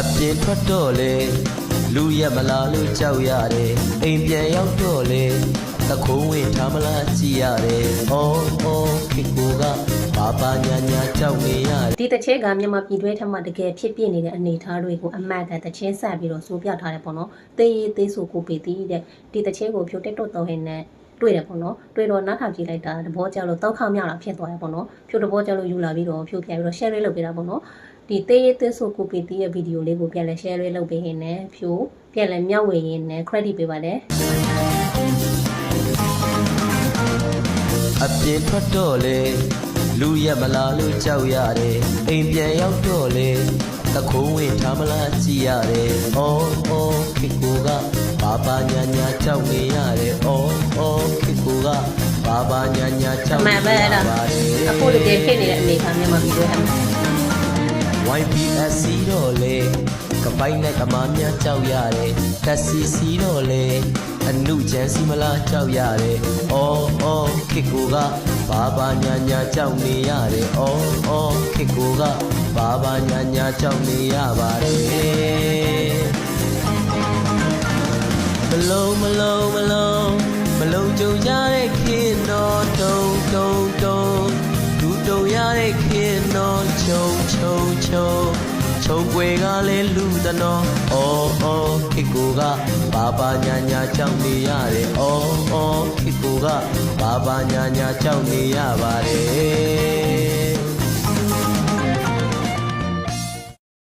အပြင်းထွက်တော့လေလူရက်မလာလို့ကြောက်ရတယ်အိမ်ပြန်ရောက်တော့လေသခုံးဝင်ထားမလားကြည့်ရတယ်အော်အော်ခေကိုကဘာဘာညာညာကြောက်နေရတယ်ဒီတစ်ချက်ကမြန်မာပြည်တွင်းထက်မှတကယ်ဖြစ်ပြနေတဲ့အနေအထားတွေကိုအမှတ်ကန်တစ်ချင်းဆက်ပြီးတော့စိုးပြထားတယ်ပေါ့နော်။တေးရေးသေးဆိုကိုပေတီးတဲ့ဒီတစ်ချက်ကိုဖြိုတက်တော့တော့ဟင်းနဲ့ တွေ့တယ်ပေါ့နော်။တွေ့တော့နားထောင်ကြည့်လိုက်တာသဘောကျလို့တောက်ခေါမြောက်လာဖြစ်သွားတယ်ပေါ့နော်။ဖြိုတဘောကျလို့ယူလာပြီးတော့ဖြိုပြပြီးတော့ share လေးလုပ်ပေးတာပေါ့နော်။ဒီတေးရေးသေးဆိုကိုပေတီးရဲ့ဗီဒီယိုလေးကိုပြန်လဲ share လေးလုပ်ပေးရင်းနဲ့ဖြိုပြန်လဲမျှဝေရင်းနဲ့ credit ပေးပါတယ်။အပြင်းထွက်တော့လေလူရက်မလာလို့ကြောက်ရတယ်အိမ်ပြန်ရောက်တော့လေသခုံးဝင်ထားမလားကြည့်ရတယ်အော်အော်ခေကိုက ဘာဘာညာညာကြောက်နေရတယ်အော်အော်ခေကိုကဘာဘာညာညာကြောက်အမှနေန်ပဲရအဲ့ဒါပါတယ်အခုတကယ်ဖြစ်နေတဲ့အနေအထားမြန်မာပြည်တွင်းဟဲ့ YPSC တော့လေကပိုင်နဲ့ကမားများကြောက်ရတယ်တက်စီစီတော့လေအနုချမ်းစီမလားကြောက်ရတယ်အော်အော်ခေကိုကဘာဘာညာညာကြောက်နေရတယ်အော်အော်ခေကိုကဘာဘာညာညာကြောက်နေရပါတယ် လုံးမလုံးမလုံးမလုံးကြုံရတဲ့ခင်တော်တုံတုံတုံဒူတုံရတဲ့ခင်တော်ခြုံခြုံခြုံခြုံွယ်ကလည်းလူသနော်အော်အော်ခေကိုကဘာဘာညာညာကြောက်နေရတယ်အော်အော်ခေကိုကဘာဘာညာညာကြောက်နေရပါတယ်